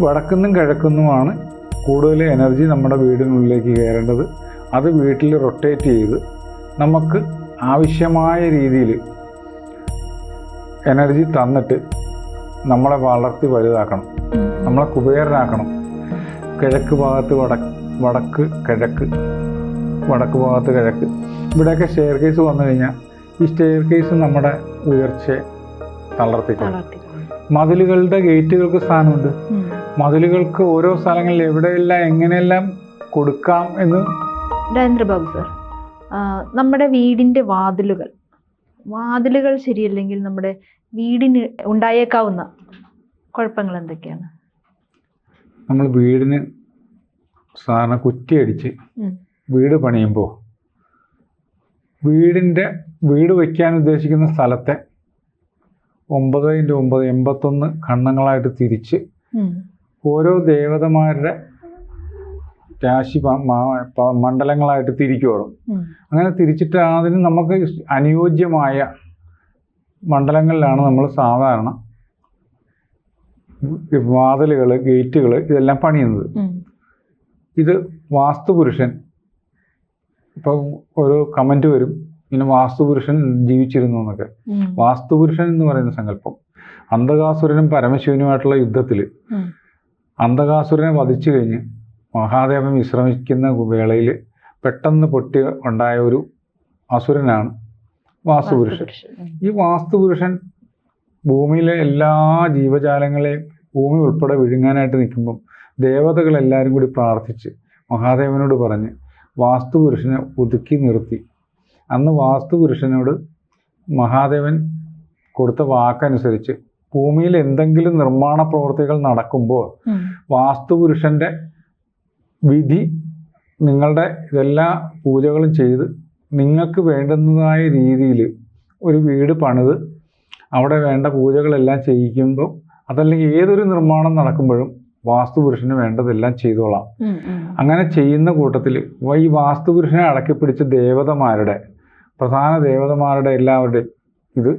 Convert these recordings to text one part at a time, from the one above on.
വടക്കുന്നും കിഴക്കുന്നുമാണ് കൂടുതൽ എനർജി നമ്മുടെ വീടിനുള്ളിലേക്ക് കയറേണ്ടത്. അത് വീട്ടിൽ റൊട്ടേറ്റ് ചെയ്ത് നമുക്ക് ആവശ്യമായ രീതിയിൽ എനർജി തന്നിട്ട് നമ്മളെ വളർത്തി വലുതാക്കണം. നമ്മളെ കുബേരനാക്കണം. കിഴക്ക് ഭാഗത്ത് വടക്ക് വടക്ക് കിഴക്ക് വടക്ക് ഭാഗത്ത് കിഴക്ക്. ഇവിടെയൊക്കെ സ്റ്റെയർ കേസ് വന്നു കഴിഞ്ഞാൽ ഈ സ്റ്റെയർ കേസ് നമ്മുടെ ഉയർച്ചയെ തളർത്തിക്കണം തളർത്തിക്കൊണ്ട്. മതിലുകളുടെ ഗേറ്റുകൾക്ക് സ്ഥാനമുണ്ട്. മതിലുകൾക്ക് ഓരോ സ്ഥലങ്ങളിൽ എവിടെയെല്ലാം എങ്ങനെയെല്ലാം കൊടുക്കാം എന്ന്? രാജേന്ദ്രബാബു സർ നമ്മുടെ വീടിന്റെ വാതിലുകൾ വാതിലുകൾ ശരിയല്ലെങ്കിൽ നമ്മുടെ വീടിന് ഉണ്ടായേക്കാവുന്ന കുഴപ്പങ്ങൾ എന്തൊക്കെയാണ്? നമ്മൾ വീടിന് സാധാരണ കുറ്റിയടിച്ച് വീട് പണിയുമ്പോൾ വീടിന്റെ വീട് വയ്ക്കാൻ ഉദ്ദേശിക്കുന്ന സ്ഥലത്തെ ഒമ്പത് ഇന്റു ഒമ്പത് എൺപത്തൊന്ന് ഖണ്ഡങ്ങളായിട്ട് തിരിച്ച്. ഓരോ ദേവതമാരുടെ രാശി മണ്ഡലങ്ങളായിട്ട് തിരിക്കോളും അങ്ങനെ തിരിച്ചിട്ട് അതിന് നമുക്ക് അനുയോജ്യമായ മണ്ഡലങ്ങളിലാണ് നമ്മൾ സാധാരണ വാതിലുകൾ ഗേറ്റുകൾ ഇതെല്ലാം പണിയുന്നത്. ഇത് വാസ്തുപുരുഷൻ ഇപ്പം ഒരു കമന്റ് വരും ഇങ്ങനെ വാസ്തുപുരുഷൻ ജീവിച്ചിരുന്നു എന്നൊക്കെ. വാസ്തുപുരുഷൻ എന്ന് പറയുന്ന സങ്കല്പം അന്ധകാസുരനും പരമശിവനുമായിട്ടുള്ള യുദ്ധത്തിൽ. അന്ധകാസുരനെ വധിച്ചു കഴിഞ്ഞ് മഹാദേവൻ വിശ്രമിക്കുന്ന വേളയിൽ പെട്ടെന്ന് പൊട്ടി ഉണ്ടായ ഒരു അസുരനാണ് വാസ്തുപുരുഷൻ. ഈ വാസ്തുപുരുഷൻ ഭൂമിയിലെ എല്ലാ ജീവജാലങ്ങളെയും ഭൂമി ഉൾപ്പെടെ വിഴുങ്ങാനായിട്ട് നിൽക്കുമ്പം ദേവതകളെല്ലാവരും കൂടി പ്രാർത്ഥിച്ച് മഹാദേവനോട് പറഞ്ഞ് വാസ്തുപുരുഷനെ ഒതുക്കി നിർത്തി അന്ന് വാസ്തുപുരുഷനോട് മഹാദേവൻ കൊടുത്ത വാക്കനുസരിച്ച് ഭൂമിയിൽ എന്തെങ്കിലും നിർമ്മാണ പ്രവൃത്തികൾ നടക്കുമ്പോൾ വാസ്തുപുരുഷന്റെ വിധി നിങ്ങളുടെ ഇതെല്ലാ പൂജകളും ചെയ്ത് നിങ്ങൾക്ക് വേണ്ടുന്നതായ രീതിയിൽ ഒരു വീട് പണിത് അവിടെ വേണ്ട പൂജകളെല്ലാം ചെയ്യിക്കുമ്പോൾ അതല്ലെങ്കിൽ ഏതൊരു നിർമ്മാണം നടക്കുമ്പോഴും വാസ്തുപുരുഷന് വേണ്ടതെല്ലാം ചെയ്തോളാം. അങ്ങനെ ചെയ്യുന്ന കൂട്ടത്തിൽ ഈ വാസ്തുപുരുഷനെ അടക്കിപ്പിടിച്ച ദേവതമാരുടെ പ്രധാന ദേവതമാരുടെ എല്ലാവരുടെയും ഇത്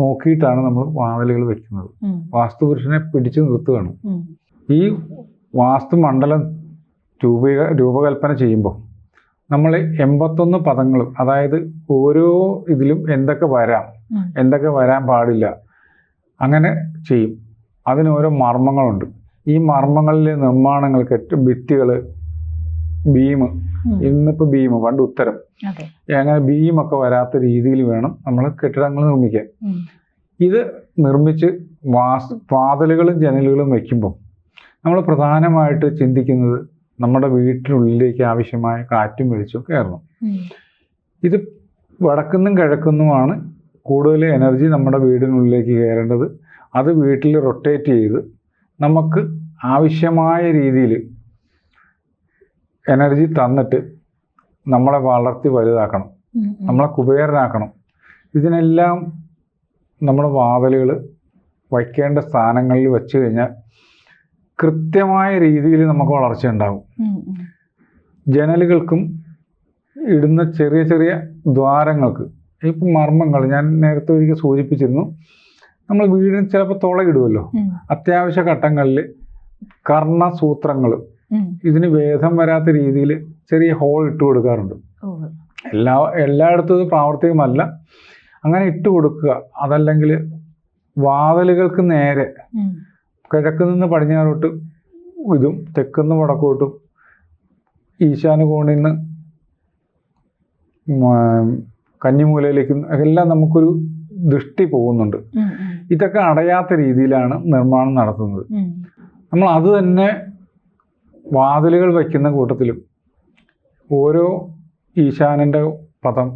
നോക്കിയിട്ടാണ് നമ്മൾ വാതിലുകൾ വെക്കുന്നത്. വാസ്തുപുരുഷനെ പിടിച്ചു നിർത്തുകയാണ്. ഈ വാസ്തു മണ്ഡലം രൂപീക രൂപകൽപ്പന ചെയ്യുമ്പോൾ നമ്മൾ എൺപത്തൊന്ന് പദങ്ങളും അതായത് ഓരോ ഇതിലും എന്തൊക്കെ വരാം എന്തൊക്കെ വരാൻ പാടില്ല അങ്ങനെ ചെയ്യും. അതിനോരോ മർമ്മങ്ങളുണ്ട്. ഈ മർമ്മങ്ങളിലെ നിർമ്മാണങ്ങൾ ഏറ്റവും ഭിത്തികൾ ബീം. ഇന്നിപ്പോൾ ബീം പണ്ട് ഉത്തരം. അങ്ങനെ ഒക്കെ വരാത്ത രീതിയിൽ വേണം നമ്മൾ കെട്ടിടങ്ങൾ നിർമ്മിക്കാൻ. ഇത് നിർമ്മിച്ച് വാസ് വാതിലുകളും ജനലുകളും വെക്കുമ്പോൾ നമ്മൾ പ്രധാനമായിട്ട് ചിന്തിക്കുന്നത് നമ്മുടെ വീട്ടിനുള്ളിലേക്ക് ആവശ്യമായ കാറ്റും വെളിച്ചും കയറണം. ഇത് വടക്കുന്നും കിഴക്കുന്നുമാണ് കൂടുതൽ എനർജി നമ്മുടെ വീടിനുള്ളിലേക്ക് കയറേണ്ടത്. അത് വീട്ടിൽ റൊട്ടേറ്റ് ചെയ്ത് നമുക്ക് ആവശ്യമായ രീതിയിൽ എനർജി തന്നിട്ട് നമ്മളെ വളർത്തി വലുതാക്കണം. നമ്മളെ കുബേരനാക്കണം ഇതിനെല്ലാം നമ്മൾ വാതിലുകൾ വയ്ക്കേണ്ട സ്ഥാനങ്ങളിൽ വെച്ച് കഴിഞ്ഞാൽ കൃത്യമായ രീതിയിൽ നമുക്ക് വളർച്ച ഉണ്ടാകും. ജനലുകൾക്കും ഇടുന്ന ചെറിയ ചെറിയ ദ്വാരങ്ങൾക്ക് ഇപ്പം മർമ്മങ്ങൾ ഞാൻ നേരത്തെ ഒരിക്കൽ സൂചിപ്പിച്ചിരുന്നു നമ്മൾ വീടിന് ചിലപ്പോൾ തുളയിടുമല്ലോ. അത്യാവശ്യ ഘട്ടങ്ങളിൽ കർണസൂത്രങ്ങൾ. ഇതിന് ഭേദം വരാത്ത രീതിയിൽ ചെറിയ ഹോൾ ഇട്ട് കൊടുക്കാറുണ്ട്. എല്ലാ എല്ലായിടത്തും ഇത് പ്രാവർത്തികമല്ല. അങ്ങനെ ഇട്ട് കൊടുക്കുക. അതല്ലെങ്കിൽ വാതിലുകൾക്ക് നേരെ. കിഴക്ക് നിന്ന് പടിഞ്ഞാറോട്ട് ഇതും തെക്കുന്ന് വടക്കോട്ടും ഈശാന കോണിൽ നിന്ന് കന്നിമൂലയിലേക്ക് എല്ലാം നമുക്കൊരു ദൃഷ്ടി പോകുന്നുണ്ട്. ഇതൊക്കെ അടയാത്ത രീതിയിലാണ് നിർമ്മാണം നടത്തുന്നത്. നമ്മൾ അത് തന്നെ വാതിലുകൾ വയ്ക്കുന്ന കൂട്ടത്തിലും ഓരോ ഈശാനന്റെ പദം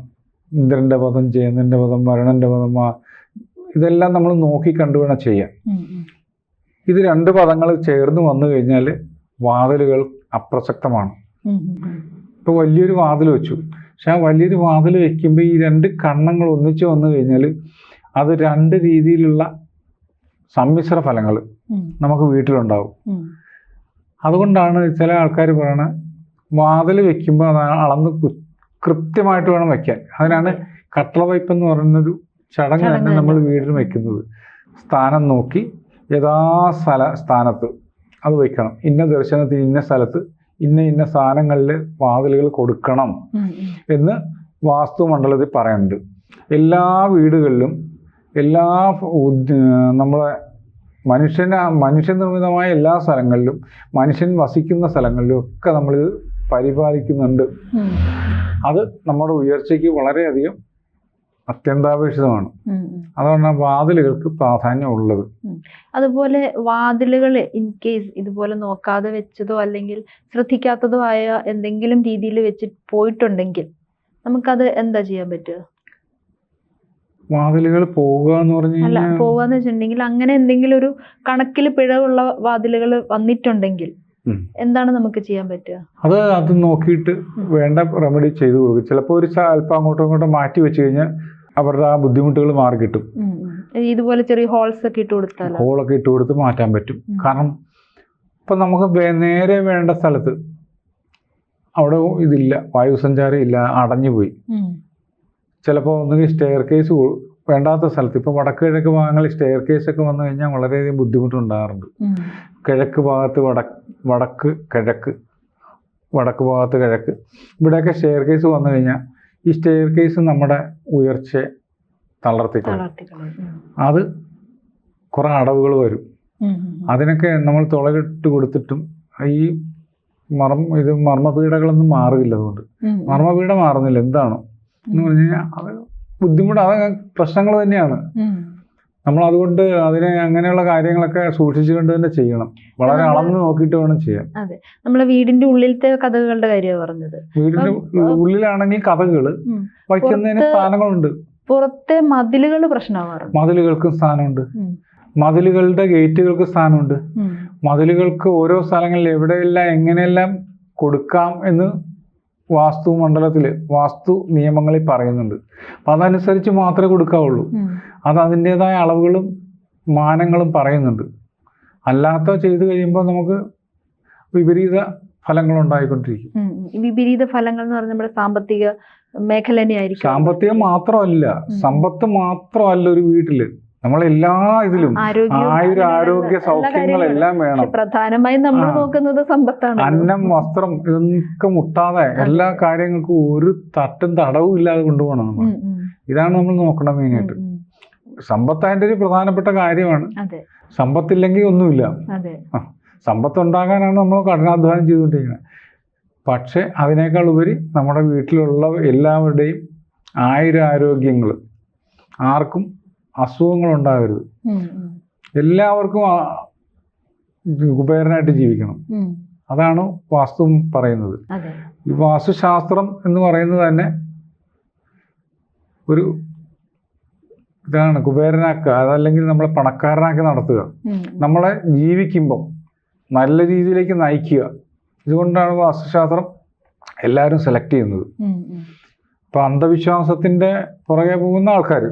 ഇന്ദ്രന്റെ പദം ജയന്തന്റെ പദം വരുണന്റെ പദം ഇതെല്ലാം നമ്മൾ നോക്കി കണ്ടു വേണം ചെയ്യാൻ. ഇത് രണ്ട് പദങ്ങൾ ചേർന്ന് വന്നു കഴിഞ്ഞാൽ വാതിലുകൾ അപ്രസക്തമാണ്. ഇപ്പോൾ വലിയൊരു വാതിൽ വെച്ചു പക്ഷെ ആ വലിയൊരു വാതിൽ വെക്കുമ്പോൾ ഈ രണ്ട് കണ്ണങ്ങൾ ഒന്നിച്ച് വന്നു കഴിഞ്ഞാൽ അത് രണ്ട് രീതിയിലുള്ള സമ്മിശ്ര ഫലങ്ങൾ നമുക്ക് വീട്ടിലുണ്ടാവും. അതുകൊണ്ടാണ് ചില ആൾക്കാർ പറയണത് വാതിൽ വെക്കുമ്പോൾ അത് അളന്ന് കൃത്യമായിട്ട് വേണം വെക്കാൻ. അതിനാണ് കട്ടള വയ്പ് എന്ന് പറയുന്നൊരു ചടങ്ങ് തന്നെ നമ്മൾ വീടിന് വയ്ക്കുന്നത് വെക്കുന്നത്. സ്ഥാനം നോക്കി യഥാ സ്ഥല സ്ഥാനത്ത് അത് വയ്ക്കണം ഇന്ന ദർശനത്തിന് ഇന്ന സ്ഥലത്ത് ഇന്ന ഇന്ന സ്ഥാനങ്ങളിൽ വാതിലുകൾ കൊടുക്കണം എന്ന് വാസ്തു എന്ന് വാസ്തുമണ്ഡലത്തിൽ പറയുന്നുണ്ട് എല്ലാ വീടുകളിലും എല്ലാ നമ്മളെ മനുഷ്യന മനുഷ്യനിർമ്മിതമായ എല്ലാ സ്ഥലങ്ങളിലും മനുഷ്യൻ വസിക്കുന്ന സ്ഥലങ്ങളിലും ഒക്കെ നമ്മളിത് പരിപാലിക്കുന്നുണ്ട്. അത് നമ്മുടെ ഉയർച്ചയ്ക്ക് വളരെയധികം അത്യന്താപേക്ഷിതമാണ്. അതാണ്. അതുകൊണ്ടാണ് വാതിലുകൾക്ക് പ്രാധാന്യം ഉള്ളത് അതുപോലെ വാതിലുകൾ ഇൻ കേസ് ഇതുപോലെ നോക്കാതെ വെച്ചതോ അല്ലെങ്കിൽ ശ്രദ്ധിക്കാത്തതോ ആയ എന്തെങ്കിലും രീതിയിൽ വെച്ച് പോയിട്ടുണ്ടെങ്കിൽ നമുക്കത് എന്താ ചെയ്യാൻ പറ്റുക? വാതിലുകൾ പോവുക എന്ന് പറഞ്ഞു അല്ല പോവുക എന്ന് വെച്ചിട്ടുണ്ടെങ്കിൽ അങ്ങനെ എന്തെങ്കിലും ഒരു കണക്കിൽ പിഴവുള്ള വാതിലുകൾ വന്നിട്ടുണ്ടെങ്കിൽ എന്താണ് നമുക്ക് ചെയ്യാൻ പറ്റുക? അത് അത് നോക്കിയിട്ട് വേണ്ട റെമഡി ചെയ്തു കൊടുക്കും. ചിലപ്പോൾ ഒരു അല്പം അങ്ങോട്ടും ഇങ്ങോട്ടും മാറ്റി വെച്ച് കഴിഞ്ഞാൽ അവരുടെ ആ ബുദ്ധിമുട്ടുകൾ മാറി കിട്ടും. ഇതുപോലെ ചെറിയ ഹോൾസ് ഒക്കെ ഇട്ട് കൊടുത്താൽ ഹോളൊക്കെ ഇട്ട് കൊടുത്ത് മാറ്റാൻ പറ്റും. കാരണം ഇപ്പം നമുക്ക് നേരെ വേണ്ട സ്ഥലത്ത് അവിടെ ഇതില്ല വായുസഞ്ചാരം ഇല്ല അടഞ്ഞു പോയി. ചിലപ്പോൾ ഒന്നുകിൽ സ്റ്റെയർ കേസ് വേണ്ടാത്ത സ്ഥലത്ത്. ഇപ്പോൾ വടക്ക് കിഴക്ക് ഭാഗങ്ങളിൽ സ്റ്റെയർ കേസ് ഒക്കെ വന്നു കഴിഞ്ഞാൽ വളരെയധികം ബുദ്ധിമുട്ടുണ്ടാകാറുണ്ട്. കിഴക്ക് ഭാഗത്ത് വടക്ക് വടക്ക് കിഴക്ക് വടക്ക് ഭാഗത്ത് കിഴക്ക്. ഇവിടെയൊക്കെ സ്റ്റെയർ കേസ് വന്നു കഴിഞ്ഞാൽ ഈ സ്റ്റെയർ കേസ് നമ്മുടെ ഉയർച്ചയെ തളർത്തിക്കളയും. അത് കുറേ അടവുകൾ വരും. അതിനൊക്കെ നമ്മൾ തുളകിട്ട് കൊടുത്തിട്ടും ഈ മർമ്മ ഇത് മർമ്മപീഠകളൊന്നും മാറില്ല അതുകൊണ്ട്. മർമ്മപീഠ മാറുന്നില്ല. എന്താണോ? എന്ന് പറഞ്ഞു കഴിഞ്ഞാൽ അത് ബുദ്ധിമുട്ട് അത് പ്രശ്നങ്ങൾ തന്നെയാണ്. നമ്മൾ അതുകൊണ്ട് അതിനെ അങ്ങനെയുള്ള കാര്യങ്ങളൊക്കെ സൂക്ഷിച്ചുകൊണ്ട് തന്നെ ചെയ്യണം. വളരെ അളന്ന് നോക്കിയിട്ട് വേണം ചെയ്യാൻ. നമ്മളെ വീടിന്റെ ഉള്ളിലത്തെ കഥകളുടെ കാര്യമാണ് പറഞ്ഞത്. വീടിന്റെ ഉള്ളിലാണെങ്കിൽ കഥകൾ. വയ്ക്കുന്നതിന് സ്ഥാനങ്ങളുണ്ട് പുറത്തെ മതിലുകൾ പ്രശ്നമാണ് മതിലുകൾക്കും സ്ഥാനമുണ്ട് മതിലുകളുടെ ഗേറ്റുകൾക്ക് സ്ഥാനമുണ്ട് മതിലുകൾക്ക് ഓരോ സ്ഥലങ്ങളിൽ എവിടെയെല്ലാം എങ്ങനെയെല്ലാം കൊടുക്കാം എന്ന് വാസ്തു മണ്ഡലത്തിൽ വാസ്തു നിയമങ്ങളിൽ പറയുന്നുണ്ട്. അപ്പം അതനുസരിച്ച് മാത്രമേ കൊടുക്കാവുള്ളൂ. അത് അതിന്റെതായ അളവുകളും മാനങ്ങളും പറയുന്നുണ്ട്. അല്ലാത്ത ചെയ്തു കഴിയുമ്പോൾ നമുക്ക് വിപരീത ഫലങ്ങൾ ഉണ്ടായിക്കൊണ്ടിരിക്കും. വിപരീത ഫലങ്ങൾ എന്ന് പറഞ്ഞാൽ നമ്മുടെ സാമ്പത്തിക മേഖല സാമ്പത്തികം മാത്രമല്ല സമ്പത്ത് മാത്രമല്ല ഒരു വീട്ടിൽ. നമ്മളെല്ലാ ഇതിലും ആയുര ആരോഗ്യ എല്ലാ സൗഖ്യങ്ങളെല്ലാം വേണം. പ്രധാനമായും നമ്മൾ നോക്കുന്നത് സമ്പത്താണ്. അന്നം വസ്ത്രം ഇതൊക്കെ മുട്ടാതെ എല്ലാ കാര്യങ്ങൾക്കും ഒരു തട്ടും തടവും ഇല്ലാതെ കൊണ്ടുപോകണം നമ്മൾ. ഇതാണ് നമ്മൾ നോക്കണം മെയിനായിട്ട്. സമ്പത്ത് അതിന്റെ ഒരു പ്രധാനപ്പെട്ട കാര്യമാണ്. സമ്പത്തില്ലെങ്കിൽ ഒന്നുമില്ല. സമ്പത്ത് ഉണ്ടാകാനാണ് നമ്മൾ കഠിനാധ്വാനം ചെയ്തുകൊണ്ടിരിക്കുന്നത്. പക്ഷെ അതിനേക്കാൾ ഉപരി നമ്മുടെ വീട്ടിലുള്ള എല്ലാവരുടെയും ആയുരാരോഗ്യങ്ങൾ ആർക്കും അസുഖങ്ങൾ ഉണ്ടാകരുത് എല്ലാവർക്കും കുബേരനായിട്ട് ജീവിക്കണം. അതാണ് വാസ്തു പറയുന്നത്. ഈ വാസ്തുശാസ്ത്രം എന്ന് പറയുന്നത് തന്നെ ഒരു ഇതാണ് കുബേരനാക്കുക അതല്ലെങ്കിൽ നമ്മളെ പണക്കാരനാക്കി നടത്തുക. നമ്മളെ ജീവിക്കുമ്പം നല്ല രീതിയിലേക്ക് നയിക്കുക. ഇതുകൊണ്ടാണ് വാസ്തുശാസ്ത്രം എല്ലാവരും സെലക്ട് ചെയ്യുന്നത്. ഇപ്പം അന്ധവിശ്വാസത്തിന്റെ പുറകെ പോകുന്ന ആൾക്കാർ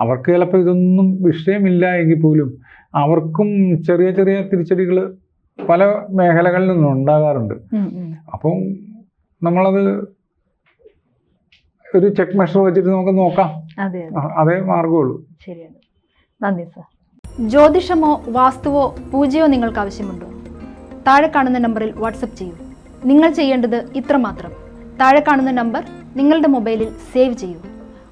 അവർക്ക് ചിലപ്പോൾ ഇതൊന്നും വിഷയമില്ല എങ്കിൽ പോലും അവർക്കും ചെറിയ ചെറിയ തിരിച്ചടികൾ പല മേഖലകളിൽ നിന്നും ഉണ്ടാകാറുണ്ട്. അപ്പം നമ്മളത് ഒരു ചെക്ക് മെഷർ വെച്ചിട്ട് നമുക്ക് നോക്കാം. അതേ മാർഗമുള്ളൂ ശരിയാണ്. നന്ദി സർ. ജ്യോതിഷമോ വാസ്തുവോ പൂജയോ നിങ്ങൾക്ക് ആവശ്യമുണ്ടോ? താഴെ കാണുന്ന നമ്പറിൽ വാട്സപ്പ് ചെയ്യൂ. നിങ്ങൾ ചെയ്യേണ്ടത് ഇത്രമാത്രം. താഴെ കാണുന്ന നമ്പർ നിങ്ങളുടെ മൊബൈലിൽ സേവ് ചെയ്യൂ.